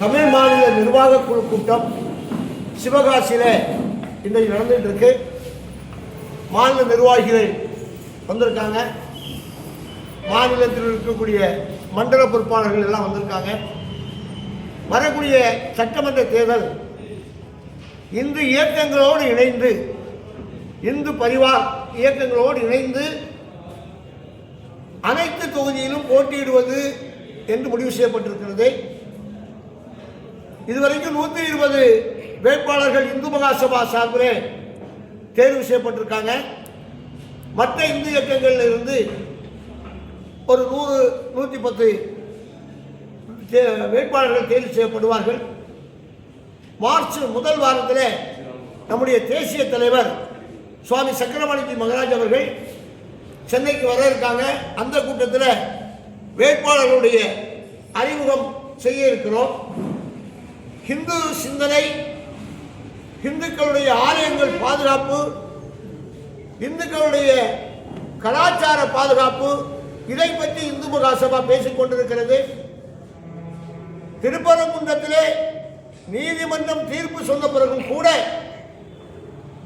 தமிழ் மாநில நிர்வாக குழு கூட்டம் சிவகாசியில் இன்றைக்கு நடந்துட்டு இருக்கு மாநில நிர்வாகிகள் வந்திருக்காங்க. மாநிலத்தில் இருக்கக்கூடிய மண்டல பொறுப்பாளர்கள் எல்லாம் வந்திருக்காங்க. வரக்கூடிய சட்டமன்ற தேர்தல் இந்து இயக்கங்களோடு இணைந்து இந்து பரிவார் இயக்கங்களோடு இணைந்து அனைத்து தொகுதியிலும் போட்டியிடுவது என்று முடிவு செய்யப்பட்டிருக்கிறது. இதுவரைக்கும் நூற்றி இருபது வேட்பாளர்கள் இந்து மகாசபா சார்பிலே தேர்வு செய்யப்பட்டிருக்காங்க. மற்ற இந்து இயக்கங்களில் இருந்து ஒரு நூறு நூற்றி பத்து தே- வேட்பாளர்கள் தேர்வு செய்யப்படுவார்கள். மார்ச் முதல் வாரத்தில் நம்முடைய தேசிய தலைவர் சுவாமி சக்கரபாணிஜி மகராஜ் அவர்கள் சென்னைக்கு வர இருக்காங்க. அந்த கூட்டத்தில் வேட்பாளர்களுடைய அறிமுகம் செய்ய இருக்கிறோம். ஹிந்து சிந்தனை இந்துக்களுடைய ஆலயங்கள் பாதுகாப்பு இந்துக்களுடைய கலாச்சார பாதுகாப்பு இதை பற்றி இந்து மகாசபா பேசிக் கொண்டிருக்கிறது. திருப்பரங்குன்றத்திலே நீதிமன்றம் தீர்ப்பு சொன்ன பிறகும் கூட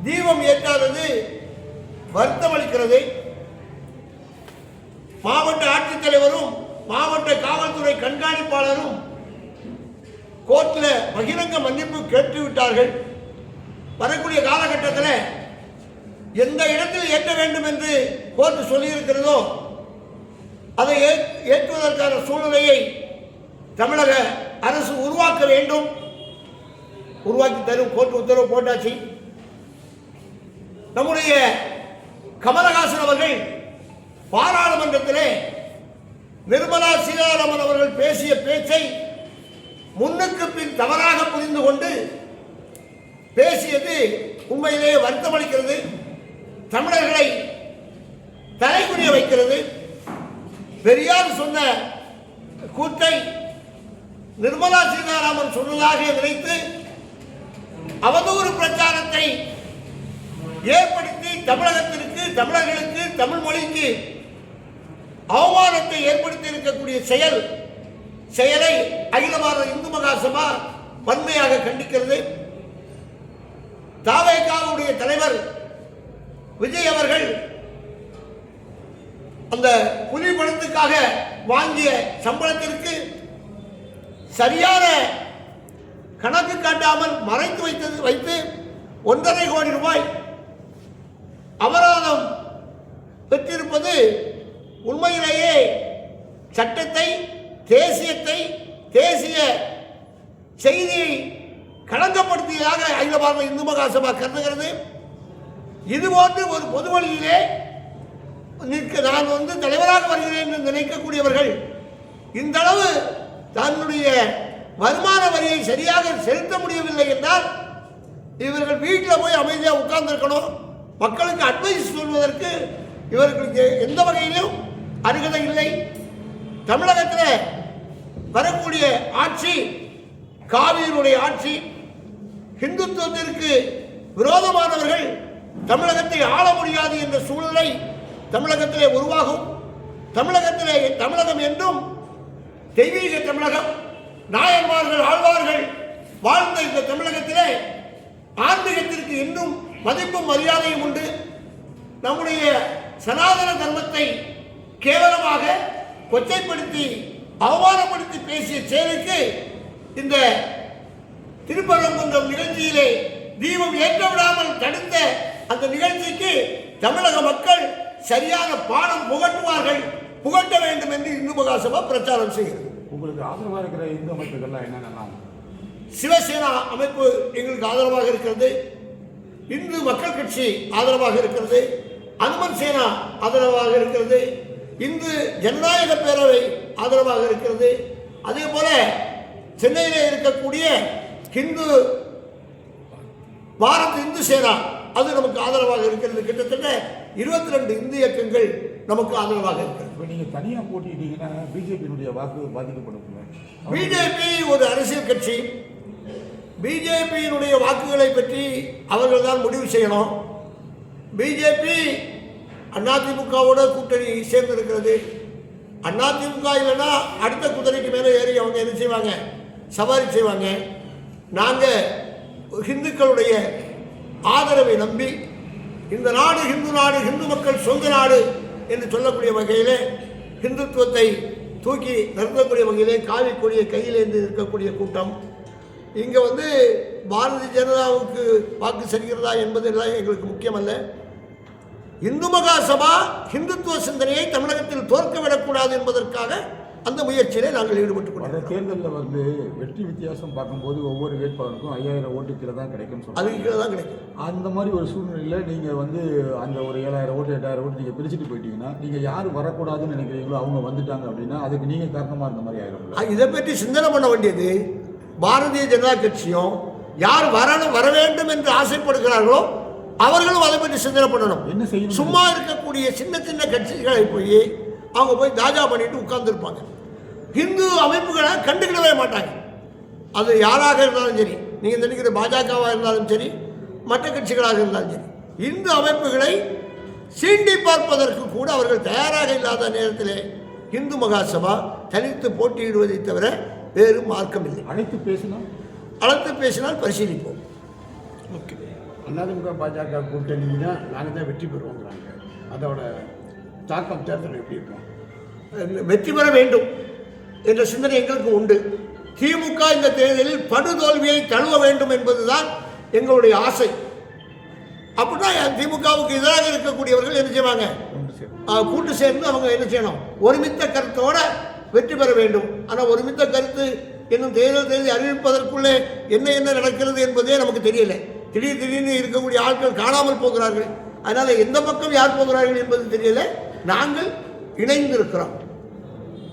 தீபம் ஏற்றாதது வருத்தம் அளிக்கிறது மாவட்ட ஆட்சித்தலைவரும் மாவட்ட காவல்துறை கண்காணிப்பாளரும் கோர்ட்டில் பகிரங்க மன்னிப்பு கேட்டு விட்டார்கள் வரக்கூடிய காலகட்டத்தில் எந்த இடத்தில் ஏற்ற வேண்டும் என்று கோர்ட் சொல்லியிருக்கிறதோ அதை ஏற்றுவதற்கான சூழ்நிலையை தமிழக அரசு உருவாக்க வேண்டும். உருவாக்கி தரும் கோர்ட் உத்தரவு போட்டாச்சு. நம்முடைய கமலஹாசன் அவர்கள் பாராளுமன்றத்திலே நிர்மலா சீதாராமன் அவர்கள் பேசிய பேச்சை முன்னுக்கு பின் தவறாக புரிந்து கொண்டு பேசியது உண்மையிலேயே வருத்தமளிக்கிறது தமிழர்களை தலைக்குரிய வைக்கிறது. பெரியார் சொன்ன கூற்றை நிர்மலா சீதாராமன் சொன்னதாக நினைத்து அவதூறு பிரச்சாரத்தை ஏற்படுத்தி தமிழகத்திற்கு தமிழர்களுக்கு தமிழ் மொழிக்கு அவமானத்தை ஏற்படுத்தி இருக்கக்கூடிய செயல் செயலை அகில பாரத இந்து மகாசபா வன்மையாக கண்டிக்கிறது. தாவேகாவுடைய தலைவர் விஜய் அவர்கள் அந்த புலி படத்துக்காக வாங்கிய சம்பளத்திற்கு சரியான கணக்கு காட்டாமல் மறைத்து வைத்தது வைத்து ஒன்றரை கோடி ரூபாய் அபராதம் பெற்றிருப்பது உண்மையிலேயே சட்டத்தை தேசியத்தை தேசிய செய்தியை களங்கப்படுத்தியதாக அகில பாரத இந்து மகாசபா கருதுகிறது. இது போன்று ஒரு பொது வழியிலே நிற்க நான் வந்து தலைவராக வருகிறேன் என்று நினைக்கக்கூடியவர்கள் இந்த அளவு தன்னுடைய வருமான வரியை சரியாக செலுத்த முடியவில்லை என்றால் இவர்கள் வீட்டில் போய் அமைதியாக உட்கார்ந்துருக்கணும். மக்களுக்கு அட்வைஸ் சொல்வதற்கு இவர்களுக்கு எந்த வகையிலும் அருகதை இல்லை. தமிழகத்தில் வரக்கூடிய ஆட்சி காவியினுடைய ஆட்சி இந்துத்துவத்திற்கு விரோதமானவர்கள் தமிழகத்தை ஆள முடியாது என்ற சூழ்நிலை தமிழகத்திலே உருவாகும். தமிழகத்திலே தமிழகம் என்றும் தெய்வீக தமிழகம் நாயன்மார்கள் ஆழ்வார்கள் வாழ்ந்த இந்த தமிழகத்திலே ஆன்மீகத்திற்கு இன்னும் மதிப்பும் மரியாதையும் உண்டு. நம்முடைய சனாதன தர்மத்தை கேவலமாக கொச்சைப்படுத்தி அவமானப்படுத்தி பேசிய செயலுக்கு இந்த திருப்பரங்குன்றம் நிகழ்ச்சியிலே தீபம் ஏற்ற விடாமல் தடுத்த அந்த நிகழ்ச்சிக்கு தமிழக மக்கள் சரியான பாடம் புகட்டுவார்கள். புகட்ட வேண்டும் என்று இந்து மகாசபா பிரச்சாரம் செய்கிறது. உங்களுக்கு ஆதரவாக இருக்கிற இந்து அமைப்புகள்லாம் என்னென்னலாம்? சிவசேனா அமைப்பு எங்களுக்கு ஆதரவாக இருக்கிறது. இந்து மக்கள் கட்சி ஆதரவாக இருக்கிறது. அனுமன் சேனா ஆதரவாக இருக்கிறது. இந்து ஜனநாயக பேரவை ஆதரவாக இருக்கிறது. அதே போல சென்னையில் இருக்கக்கூடிய ஹிந்து பாரத் இந்து சேனா அது நமக்கு ஆதரவாக இருக்கிறது. கிட்டத்தட்ட இருபத்தி ரெண்டு இந்து இயக்கங்கள் நமக்கு ஆதரவாக இருக்கிறது. இப்போ நீங்கள் தனியாக போட்டிட்டீங்கன்னா பிஜேபியினுடைய வாக்கு பாதிக்கப்படும்ல. பிஜேபி ஒரு அரசியல் கட்சி. பிஜேபியினுடைய வாக்குகளை பற்றி அவர்கள் தான் முடிவு செய்யணும். பிஜேபி அதிமுகவோட கூட்டணி சேர்ந்திருக்கிறது. அதிமுக இல்லைன்னா அடுத்த குதிரைக்கு மேலே ஏறி அவங்க என்ன செய்வாங்க? சவாரி செய்வாங்க. நாங்கள் ஹிந்துக்களுடைய ஆதரவை நம்பி இந்த நாடு ஹிந்து நாடு ஹிந்து மக்கள் சொந்த நாடு என்று சொல்லக்கூடிய வகையிலே ஹிந்துத்துவத்தை தூக்கி நிறுத்தக்கூடிய வகையிலே காவிக்கூடிய கையிலேந்து இருக்கக்கூடிய கூட்டம். இங்கே வந்து பாரதிய ஜனதாவுக்கு வாக்கு செல்கிறதா என்பதெல்லாம் எங்களுக்கு முக்கியமல்ல. இந்து மகா சபா ஹிந்துத்துவ சிந்தனையை தமிழகத்தில் தோற்க விடக்கூடாது என்பதற்காக அந்த முயற்சியிலே நாங்கள் ஈடுபட்டுக் வர கொண்டிருக்கிறோம். தேர்தலில் வந்து வெற்றி வித்தியாசம் பார்க்கும்போது ஒவ்வொரு வேட்பாளருக்கும் ஐயாயிரம் ஓட்டு கீழே தான் கிடைக்கும்னு சொல்லுவாங்க அதுக்கு கீழே தான் கிடைக்கும். அந்த மாதிரி ஒரு சூழ்நிலையில் நீங்கள் வந்து அந்த ஒரு ஏழாயிரம் ஓட்டு எட்டாயிரம் ஓட்டு நீங்கள் பிரிச்சுட்டு போயிட்டீங்கன்னா நீங்கள் யார் வரக்கூடாதுன்னு நினைக்கிறீங்களோ அவங்க வந்துட்டாங்க அப்படின்னா அதுக்கு நீங்கள் காரணமாக இருந்த மாதிரி ஆயிரும்ல அஹ் இதை பற்றி சிந்தனை பண்ண வேண்டியது பாரதிய ஜனதா கட்சியும் யார் வரணும் வர வேண்டும் என்று ஆசைப்படுகிறார்களோ அவர்களும் அதை பற்றி சிந்தனை பண்ணணும். என்ன செய்யணும்? சும்மா இருக்கக்கூடிய சின்ன சின்ன கட்சிகளை போய் அவங்க போய் தாஜா பண்ணிட்டு உட்கார்ந்துருப்பாங்க. இந்து அமைப்புகளை கண்டுக்கிடவே மாட்டாங்க. அது யாராக இருந்தாலும் சரி நீங்கள் நினைக்கிற பாஜகவாக இருந்தாலும் சரி மற்ற கட்சிகளாக இருந்தாலும் சரி இந்து அமைப்புகளை சீண்டி பார்ப்பதற்கு கூட அவர்கள் தயாராக இல்லாத நேரத்திலே இந்து மகாசபா தனித்து போட்டியிடுவதை தவிர வேறு மார்க்கம் இல்லை அழைத்து பேசினா அழைத்து பேசினால் பரிசீலிப்போம். ஓகே. அதிமுக பாஜக கூட்டணினா நாங்கள் தான் வெற்றி பெறுவோங்கிறாங்க. அதோட தாக்கம் தேர்தல் எப்படி இருக்கும்? வெற்றி பெற வேண்டும் என்ற சிந்தனை எங்களுக்கு உண்டு. திமுக இந்த தேர்தலில் படுதோல்வியை தழுவ வேண்டும் என்பதுதான் எங்களுடைய ஆசை. அப்படின்னா திமுகவுக்கு எதிராக இருக்கக்கூடியவர்கள் என்ன செய்வாங்க? கூட்டு சேர்ந்து அவங்க என்ன செய்யணும்? ஒருமித்த கருத்தோட வெற்றி பெற வேண்டும். ஆனால் ஒருமித்த கருத்து இன்னும் தேர்தல் தேதி அறிவிப்பதற்குள்ளே என்ன என்ன நடக்கிறது என்பதே நமக்கு தெரியல. திடீர் திடீர்னு இருக்கக்கூடிய ஆட்கள் காணாமல் போகிறார்கள். அதனால எந்த பக்கம் யார் போகிறார்கள் என்பது தெரியல. நாங்கள் இணைந்திருக்கிறோம்.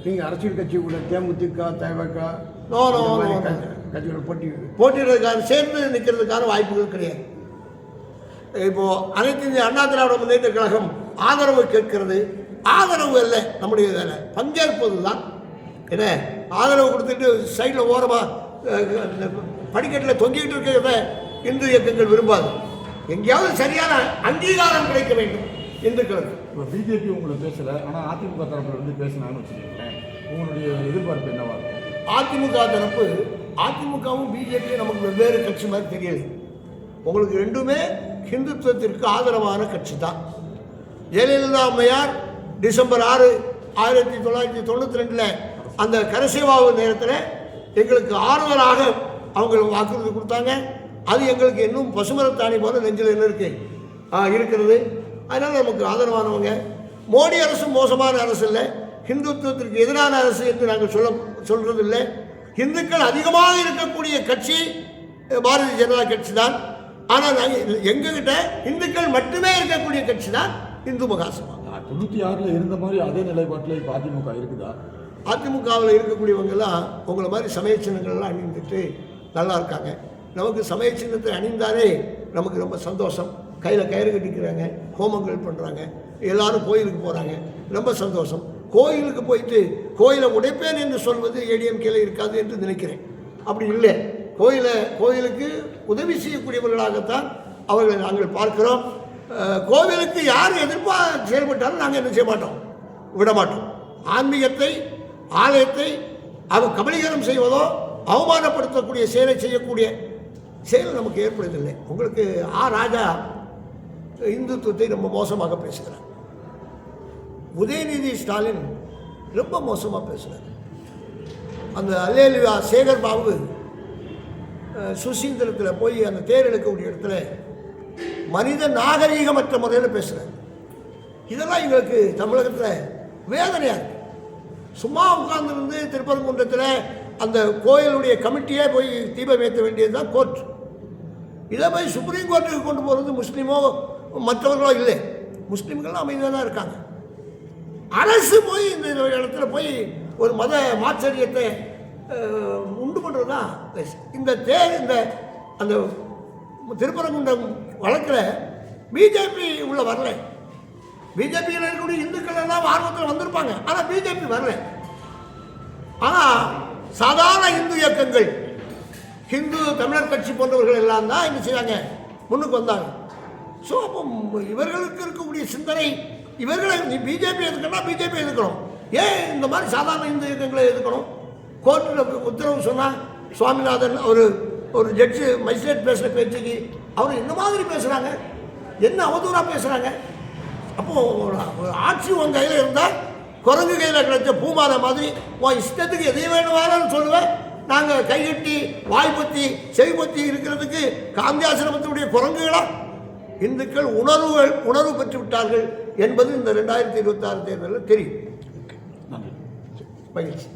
நீங்கள் அரசியல் கட்சி கூட தேமுதிக தவக. கட்சியோட போட்டி போட்டியிடுறதுக்கான சேர்ந்து நிற்கிறதுக்கான வாய்ப்புகள் கிடையாது. இப்போ அனைத்து இந்திய அண்ணா திராவிட முன்னேற்ற கழகம் ஆதரவு கேட்கிறது. ஆதரவு அல்ல நம்முடைய வேலை பங்கேற்பது தான் என்ன? ஆதரவு கொடுத்துட்டு சைடில் ஓரமாக படிக்கட்டில் தொங்கிட்டு இருக்கிறத இந்து இயக்கங்கள் விரும்பாது. எங்கேயாவது சரியான அங்கீகாரம் கிடைக்க வேண்டும் இந்துக்களுக்கு இப்போ பிஜேபி உங்களை பேசலை ஆனால் அதிமுக தரப்புல இருந்து பேசினாங்கன்னு வச்சுக்கோங்களேன். உங்களுடைய எதிர்பார்ப்பு என்னவா அதிமுக தரப்பு அதிமுகவும் பிஜேபியும் நமக்கு வெவ்வேறு கட்சி மாதிரி தெரியல. உங்களுக்கு ரெண்டுமே ஹிந்துத்துவத்திற்கு ஆதரவான கட்சி தான். ஜெயலலிதா அம்மையார் டிசம்பர் ஆறு ஆயிரத்தி தொள்ளாயிரத்தி தொண்ணூற்றி ரெண்டில் அந்த கரசேவாவு நேரத்தில் எங்களுக்கு ஆறுதலாக அவங்க வாக்குறுதி கொடுத்தாங்க. அது எங்களுக்கு இன்னும் பசுமரத்தாணி போல நெஞ்சில் என்ன இருக்கு? ஆ, இருக்கிறது. அதனால் நமக்கு ஆதரவானவங்க. மோடி அரசு மோசமான அரசு இல்லை. ஹிந்துத்துவத்திற்கு எதிரான அரசு என்று நாங்கள் சொல்ல சொல்றதில்லை. இந்துக்கள் அதிகமாக இருக்கக்கூடிய கட்சி பாரதிய ஜனதா கட்சி தான் ஆனால் நாங்கள் எங்ககிட்ட இந்துக்கள் மட்டுமே இருக்கக்கூடிய கட்சி தான் இந்து மகாசபா. தொண்ணூற்றி ஆறில் இருந்த மாதிரி அதே நிலைப்பாட்டில் இப்போ அதிமுக இருக்குதா? அதிமுகவில் இருக்கக்கூடியவங்கெல்லாம் உங்களை மாதிரி சமய சின்னங்கள்லாம் அணிந்துட்டு நல்லா இருக்காங்க. நமக்கு சமய சின்னத்தை அணிந்தாலே நமக்கு ரொம்ப சந்தோஷம். கையில் கயிறு கட்டிக்கிறாங்க ஹோமங்கள் பண்ணுறாங்க எல்லாரும் கோயிலுக்கு போகிறாங்க ரொம்ப சந்தோஷம். கோயிலுக்கு போயிட்டு கோயிலை உடைப்பேன் என்று சொல்வது ஏடிஎம்கேல இருக்காது என்று நினைக்கிறேன். அப்படி இல்லை. கோயிலை கோயிலுக்கு உதவி செய்யக்கூடியவர்களாகத்தான் அவர்களை நாங்கள் பார்க்கிறோம். கோவிலுக்கு யார் எதிர்ப்பா செயல்பட்டாலும் நாங்கள் என்ன செய்ய மாட்டோம் விட மாட்டோம் ஆன்மீகத்தை ஆலயத்தை அவ கபலீகரம் செய்வதோ அவமானப்படுத்தக்கூடிய செயலை செய்யக்கூடிய செயல் நமக்கு ஏற்படுவதில்லை உங்களுக்கு ஆ ராஜா இந்துத்துவத்தை ரொம்ப மோசமாக பேசுகிறார். உதயநிதி ஸ்டாலின் ரொம்ப மோசமாக பேசுகிறார். அந்த அல்லேலியா சேகர் பாபு சுசீந்திரத்தில் போய் அந்த தேர் எடுக்கக்கூடிய இடத்துல மனித நாகரீகமற்ற முறையில் பேசுகிறார். இதெல்லாம் எங்களுக்கு தமிழகத்தில் வேதனையாக இருக்குது சும்மா உட்கார்ந்துருந்து திருப்பரங்குன்றத்தில் அந்த கோயிலுடைய கமிட்டியே போய் தீபம் ஏற்ற வேண்டியது தான் கோர்ட். இதை போய் சுப்ரீம் கோர்ட்டுக்கு கொண்டு போகிறது முஸ்லீமோ மற்றவர்களோ இல்லை. முஸ்லீம்களும் அமைதியாக தான் இருக்காங்க. அரசு போய் இந்த இடத்துல போய் ஒரு மத மாச்சரியத்தை உண்டு பண்ணுறது தான் இந்த தே இந்த அந்த திருப்பரங்குன்றம் வழக்கில் பிஜேபி உள்ள வரல. பிஜேபியில் இருக்கக்கூடிய இந்துக்கள் எல்லாம் ஆர்வத்தில் வந்திருப்பாங்க. ஆனால் பிஜேபி வரல. ஆனால் சாதாரண இந்து இயக்கங்கள் ஹிந்து தமிழர் கட்சி போன்றவர்கள் எல்லாம் தான் என்ன செய்தாங்க முன்னுக்கு வந்தாங்க. ஸோ அப்போ இவர்களுக்கு இருக்கக்கூடிய சிந்தனை இவர்களை நீ பிஜேபி எதுக்கணும்னா பிஜேபி எதுக்கணும் ஏன் இந்த மாதிரி சாதாரண இந்து இயக்கங்களை எதுக்கணும் கோர்ட்டில் உத்தரவு சொன்னால் சுவாமிநாதன் ஒரு ஒரு ஜட்ஜு மஜிஸ்ட்ரேட் பேசுகிற பேச்சுக்கு அவர் என்ன மாதிரி பேசுகிறாங்க என்ன அவதூறாக பேசுகிறாங்க அப்போது ஒரு ஆட்சி உன் கையில் இருந்தால் குரங்கு கையில் கிடைச்ச பூமாத மாதிரி உன் இஷ்டத்துக்கு எதையும் வேணுமானாலும் சொல்லுவேன். நாங்கள் கைகட்டி வாய்ப்பத்தி செவிப்பத்தி இருக்கிறதுக்கு காந்தியாசிரமத்தினுடைய குரங்குகளா? இந்துக்கள் உணர்வுகள் உணர்வு பெற்று விட்டார்கள் என்பது இந்த ரெண்டாயிரத்தி இருபத்தாறு தேர்தலில் தெரியும். நன்றி மகிழ்ச்சி.